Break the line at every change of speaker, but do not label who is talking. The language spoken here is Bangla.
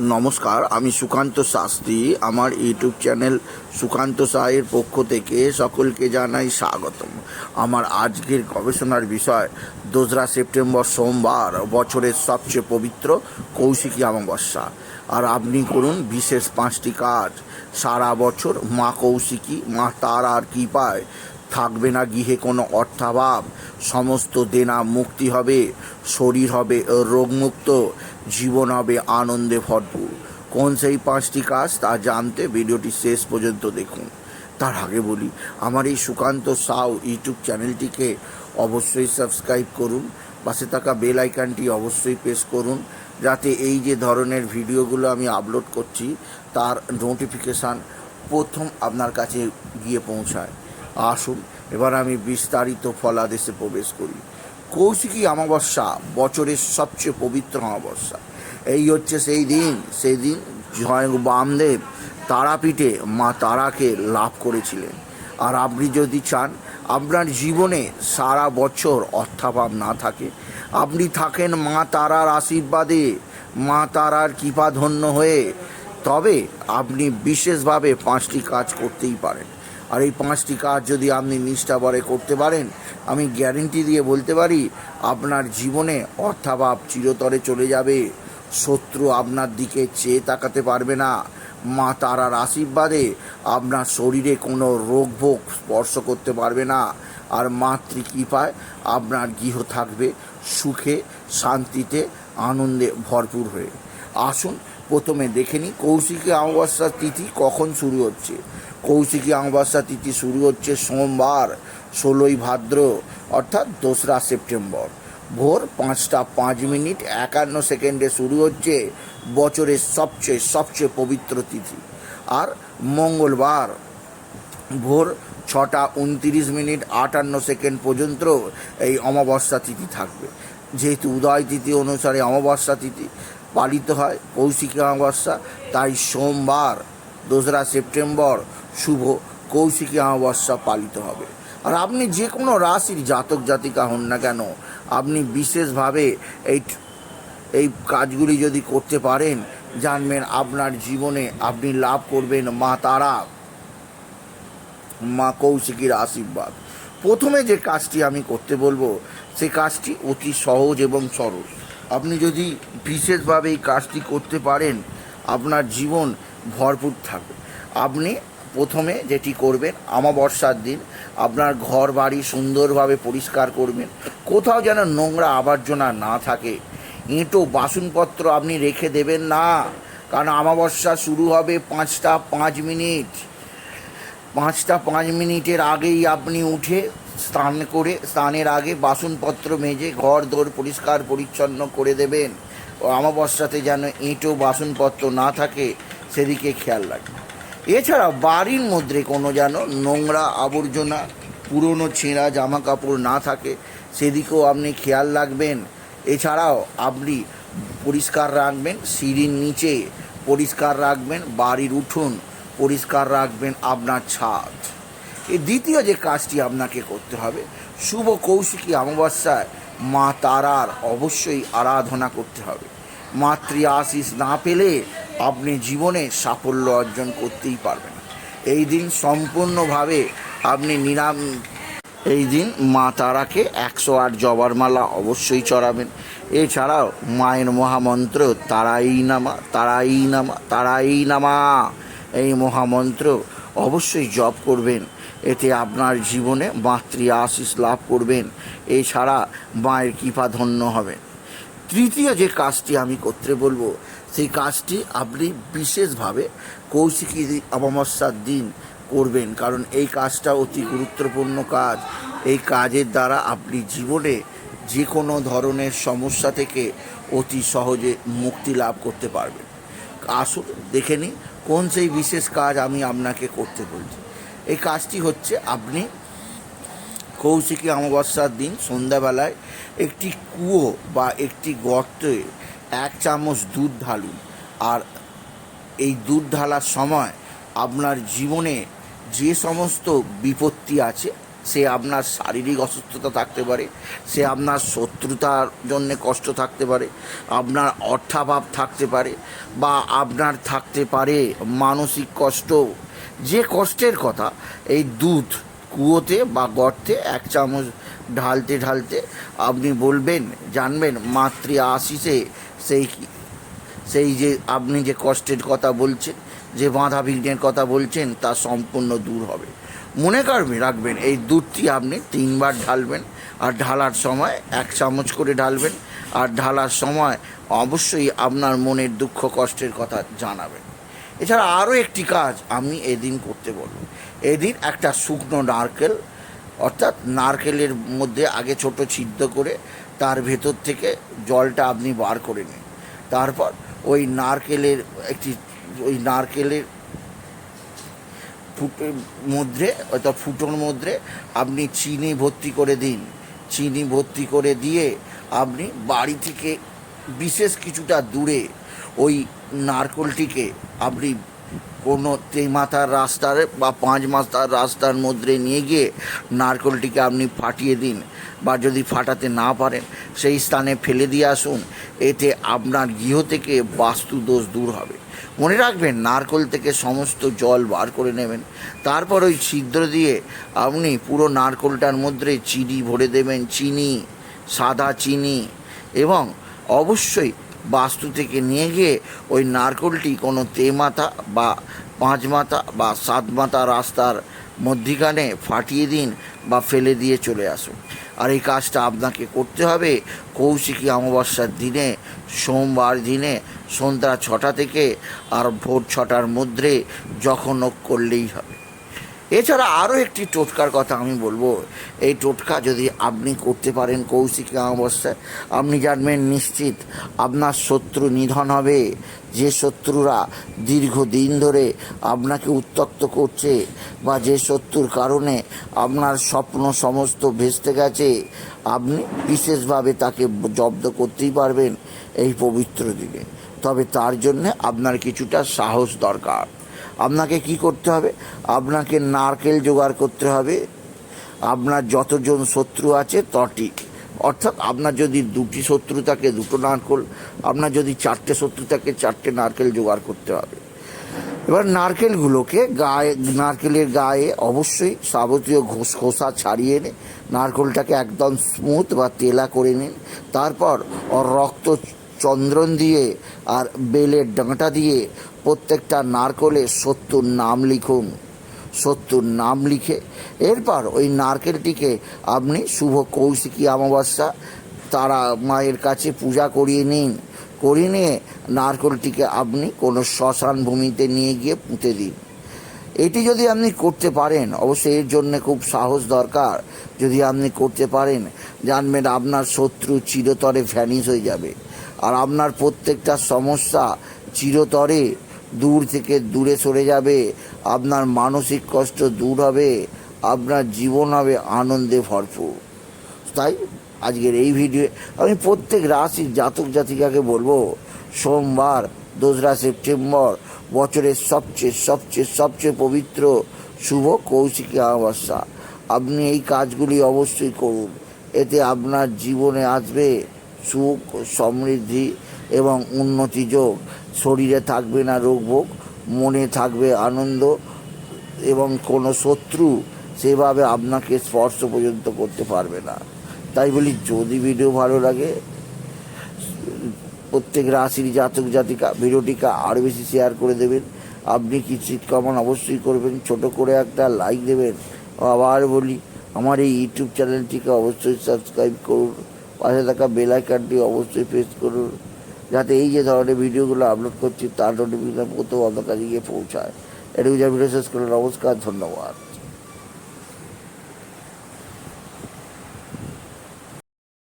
নমস্কার, আমি সুকান্ত শাস্ত্রী। আমার ইউটিউব চ্যানেল সুকান্ত সাহের পক্ষ থেকে সকলকে জানাই স্বাগতম। আমার আজকের গবেষণার বিষয়, দোসরা সেপ্টেম্বর সোমবার, বছরের সবচেয়ে পবিত্র কৌশিকী অমাবস্যা। আর আপনি করুন বিশেষ পাঁচটি কাজ। সারা বছর মা কৌশিকী, মা তারার কৃপায় থাকবে না গৃহে কোনো অর্থাভাব। সমস্ত দেনা মুক্তি হবে, শরীর হবে রোগমুক্ত, জীবন হবে আনন্দে ভরপুর। কোন সেই পাঁচটি কাজ তা জানতে ভিডিওটি শেষ পর্যন্ত দেখুন। তার আগে বলি, আমার এই সুকান্ত সাউ ইউটিউব চ্যানেলটিকে অবশ্যই সাবস্ক্রাইব করুন। পাশে থাকা বেল আইকনটি অবশ্যই প্রেস করুন, যাতে এই যে ধরনের ভিডিওগুলো আমি আপলোড করছি, তার নোটিফিকেশান প্রথম আপনার কাছে গিয়ে পৌঁছায়। আসুন এবার আমি বিস্তারিত ফলাদেশে প্রবেশ করি। কৌশিকী অমাবস্যা বছরের সবচেয়ে পবিত্র অমাবস্যা। এই হচ্ছে সেই দিন সেই দিন জয় বামদেব তারাপীঠে মা তারাকে লাভ করেছিলেন। আর আপনি যদি চান, আপনার জীবনে সারা বছর অর্থাভাব না থাকে, আপনি থাকেন মা তারার আশীর্বাদে, মা তারার কৃপাধন্য হয়ে, তবে আপনি বিশেষভাবে পাঁচটি কাজ করতেই পারেন। আর এই পাঁচটি কাজ যদি আপনি নিষ্ঠাভরে করতে পারেন, আমি গ্যারেন্টি দিয়ে বলতে পারি, আপনার জীবনে অর্থাভাব চিরতরে চলে যাবে। শত্রু আপনার দিকে চেয়ে তাকাতে পারবে না। মা তারার আশীর্বাদে আপনার শরীরে কোনো রোগ ভোগ স্পর্শ করতে পারবে না। আর মাতৃকৃপায় আপনার গৃহ থাকবে সুখে, শান্তিতে, আনন্দে ভরপুর হয়ে। আসুন প্রথমে দেখে নিই কৌশিকী অমাবস্যার তিথি কখন শুরু হচ্ছে? কৌশিকী অমাবস্যা তিথি শুরু হচ্ছে সোমবার, ষোলোই ভাদ্র, অর্থাৎ দোসরা সেপ্টেম্বর। ভোর পাঁচটা পাঁচ মিনিট একান্ন সেকেন্ডে শুরু হচ্ছে বছরের সবচেয়ে সবচেয়ে পবিত্র তিথি। আর মঙ্গলবার, ভোর ছটা উনতিরিশ মিনিট আটান্ন সেকেন্ড পর্যন্ত এই অমাবস্যা তিথি থাকবে। যেহেতু উদয় তিথি অনুসারে অমাবস্যা তিথি পালিত হয় কৌশিকী অমাবস্যা। তাই সোমবার, দোসরা সেপ্টেম্বর শুভ কৌশিকী অমাবস্যা পালিত হবে। আর আপনি যে কোনো রাশির জাতক জাতিকা হন না কেন, আপনি বিশেষভাবে এই এই কাজগুলি যদি করতে পারেন, জানবেন আপনার জীবনে আপনি লাভ করবেন মা তারা, মা কৌশিকীর আশীর্বাদ। প্রথমে যে কাজটি আমি করতে বলব, সে কাজটি অতি সহজ এবং সরল। আপনি যদি বিশেষভাবে এই কাজটি করতে পারেন, আপনার জীবন ভরপুর থাকবে। আপনি প্রথমে যেটি করবেন আমাবর্ষার দিন আপনার ঘর বাড়ি সুন্দরভাবে পরিষ্কার করবেন। কোথাও যেন নোংরা আবর্জনা না থাকে। এঁটো বাসনপত্র আপনি রেখে দেবেন না, কারণ আমাবস্যা শুরু হবে পাঁচটা পাঁচ মিনিট। পাঁচটা পাঁচ মিনিটের আগেই আপনি উঠে স্নান করে, স্নানের আগে বাসনপত্র মেজে ঘর দোর পরিষ্কার পরিচ্ছন্ন করে দেবেন। ও আমাবস্যাতে যেন এঁটো বাসনপত্র না থাকে, সেদিকে খেয়াল রাখবেন। এছাড়া বাড়ির মধ্যে কোনো যেন নোংরা আবর্জনা, পুরনো ছেঁড়া জামা কাপড় না থাকে, সেদিকেও আপনি খেয়াল রাখবেন। এছাড়াও আপনি পরিষ্কার রাখবেন সিঁড়ির নিচে, পরিষ্কার রাখবেন বাড়ির উঠোন, পরিষ্কার রাখবেন আপনার ছাদ। এই দ্বিতীয় যে কাজটি আপনাকে করতে হবে, শুভ কৌশিকী অমাবস্যায় মা তারার অবশ্যই আরাধনা করতে হবে। মাতৃ আশিস না পেলে আপনি জীবনে সাফল্য অর্জন করতেই পারবেন। এই দিন সম্পূর্ণভাবে আপনি নিরাম, এই দিন মা তারাকে একশো আট জবার মালা অবশ্যই চড়াবেন। এছাড়াও মায়ের মহামন্ত্র, তারাই নামা তারাই নামা তারাই নামা, এই মহামন্ত্র অবশ্যই জপ করবেন। এতে আপনার জীবনে মাতৃ আশিস লাভ করবেন। এছাড়া মায়ের কৃপা ধন্য হবেন তৃতীয় যে কাজটি আমি করতে বলব, সেই কাজটি আপনি বিশেষভাবে কৌশিকী অমাবস্যার দিন করবেন। কারণ এই কাজটা অতি গুরুত্বপূর্ণ কাজ। এই কাজের দ্বারা আপনি জীবনে যে কোনো ধরনের সমস্যা থেকে অতি সহজে মুক্তি লাভ করতে পারবেন। আসুন, দেখে নিই, কোন সেই বিশেষ কাজ আমি আপনাকে করতে বলছি। এই কাজটি হচ্ছে আপনি কৌশিকী অমাবস্যার দিন সন্ধ্যাবেলায় একটি কুয়ো বা একটি গর্তে এক চামচ দুধ ঢালুন। আর এই দুধ ঢালার সময় আপনার জীবনে যে সমস্ত বিপত্তি আছে, সে আপনার শারীরিক অসুস্থতা থাকতে পারে, সে আপনার শত্রুতার জন্য কষ্ট থাকতে পারে, আপনার অর্থাভাব থাকতে পারে বা আপনার থাকতে পারে মানসিক কষ্ট যে কষ্টের কথা, এই দুধ কুয়োতে বা গর্তে এক চামচ ঢালতে ঢালতে আপনি বলবেন, জানবেন মাতৃ আশিসে সেই সেই যে আপনি যে কষ্টের কথা বলছেন, যে বাঁধা বিঘ্নের কথা বলছেন, তা সম্পূর্ণ দূর হবে। মনে করবেন রাখবেন, এই দুধটি আপনি তিনবার ঢালবেন, আর ঢালার সময় এক চামচ করে ঢালবেন, আর ঢালার সময় অবশ্যই আপনার মনের দুঃখ কষ্টের কথা জানাবেন। এছাড়া আরও একটি কাজ আমি এদিন করতে বলব। এদিন একটা শুকনো নারকেল, অর্থাৎ নারকেলের মধ্যে আগে ছোট ছিদ্র করে তার ভেতর থেকে জলটা আপনি বার করে নিন। তারপর ওই নারকেলের একটি, ওই নারকেলের ফুটের মধ্যে, অর্থাৎ ফুটোর মধ্যে আপনি চিনি ভর্তি করে দিন। চিনি ভর্তি করে দিয়ে আপনি বাড়ি থেকে বিশেষ কিছুটা দূরে ওই নারকলটিকে আপনি কোনো তেমাথার রাস্তার বা পাঁচ মাথার রাস্তার মধ্যে নিয়ে গিয়ে নারকলটিকে আপনি ফাটিয়ে দিন বা যদি ফাটাতে না পারেন, সেই স্থানে ফেলে দিয়ে আসুন। এতে আপনার গৃহ থেকে বাস্তু দোষ দূর হবে। মনে রাখবেন, নারকল থেকে সমস্ত জল বার করে নেবেন। তারপর ওই ছিদ্র দিয়ে আপনি পুরো নারকলটার মধ্যে চিনি ভরে দেবেন, চিনি, সাদা চিনি এবং অবশ্যই বাস্তু থেকে নিয়ে গিয়ে ওই নারকলটি কোনো তেমাথা বা পাঁচ মাথা বা সাত মাথা রাস্তার মধ্যিখানে ফাটিয়ে দিন বা ফেলে দিয়ে চলে আসুন। আর এই কাজটা আপনাকে করতে হবে কৌশিকী অমাবস্যার দিনে, সোমবার দিনে, সন্ধ্যা ছটা থেকে আর ভোর ছটার মধ্যে যখন করলেই হবে। এছাড়া আরও একটি টোটকার কথা আমি বলব। এই টোটকা যদি আপনি করতে পারেন কৌশিকী অমাবস্যায় আপনি জানবেন নিশ্চিত আপনার শত্রু নিধন হবে। যে শত্রুরা দীর্ঘদিন ধরে আপনাকে উত্তক্ত করছে বা যে শত্রুর কারণে আপনার স্বপ্ন সমস্ত ভেস্তে গেছে, আপনি বিশেষভাবে তাকে জব্দ করতেই পারবেন এই পবিত্র দিনে। তবে তার জন্যে আপনার কিছুটা সাহস দরকার। আপনাকে কি করতে হবে? আপনাকে নারকেল জোগাড় করতে হবে। আপনার যতজন শত্রু আছে তটি। অর্থাৎ আপনার যদি দুটি শত্রু থাকে, দুটো নারকেল, আপনার যদি চারটে শত্রু থাকে, চারটে নারকেল জোগাড় করতে হবে। এবার নারকেলগুলোকে গায়ে, নারকেলের গায়ে অবশ্যই যাবতীয় ঘোষ, খোসা ছাড়িয়ে এনে নারকেলটাকে একদম স্মুথ বা তেলা করে নিন। তারপর রক্ত চন্দ্রন দিয়ে আর বেলের ডাঁটা দিয়ে প্রত্যেকটা নারকলে সত্তর নাম লিখুন। সত্তর নাম লিখে, এরপর ওই নারকেলটিকে আপনি শুভ কৌশিকী অমাবস্যা, তারা মায়ের কাছে পূজা করিয়ে নিন। করিয়ে নিয়ে নারকেলটিকে আপনি কোনো শ্মশান ভূমিতে নিয়ে গিয়ে পুঁতে দিন। এটি যদি আপনি করতে পারেন, অবশ্যই এর জন্য খুব সাহস দরকার। যদি আপনি করতে পারেন, জানবেন আপনার শত্রু চিরতরে ভ্যানিশ হয়ে যাবে। আর আপনার প্রত্যেকটা সমস্যা চিরতরে দূর থেকে দূরে সরে যাবে। আপনার মানসিক কষ্ট দূর হবে, আপনার জীবন হবে আনন্দে ভরপুর। তাই আজকের এই ভিডিও আমি প্রত্যেক রাশির জাতক জাতিকাকে বলব, সোমবার, দোসরা সেপ্টেম্বর, বছরের সবচেয়ে সবচেয়ে সবচেয়ে পবিত্র শুভ কৌশিকী অমাবস্যা। আপনি এই কাজগুলি অবশ্যই করুন। এতে আপনার জীবনে আসবে সুখ, সমৃদ্ধি এবং উন্নতি যোগ। শরীরে থাকবে না রোগ ভোগ মনে থাকবে আনন্দ এবং কোনো শত্রু সেভাবে আপনাকে স্পর্শ পর্যন্ত করতে পারবে না। তাই বলি, যদি ভিডিও ভালো লাগে, প্রত্যেক রাশির জাতক জাতিকা ভিডিওটিকে আরও বেশি শেয়ার করে দেবেন। আপনি কি চিট কমান অবশ্যই করবেন। ছোট করে একটা লাইক দেবেন। আবার বলি, আমার এই ইউটিউব চ্যানেলটিকে অবশ্যই সাবস্ক্রাইব করুন। পাশে থাকা বেল আইকনটি অবশ্যই প্রেস করুন। যাতে এই যে ধরনের ভিডিওগুলো আপলোড করছি, তার নোটিফিকেশন প্রথম আপনার কাছে গিয়ে পৌঁছায়। এটুকু যা ভিডিও শেষ নমস্কার, ধন্যবাদ।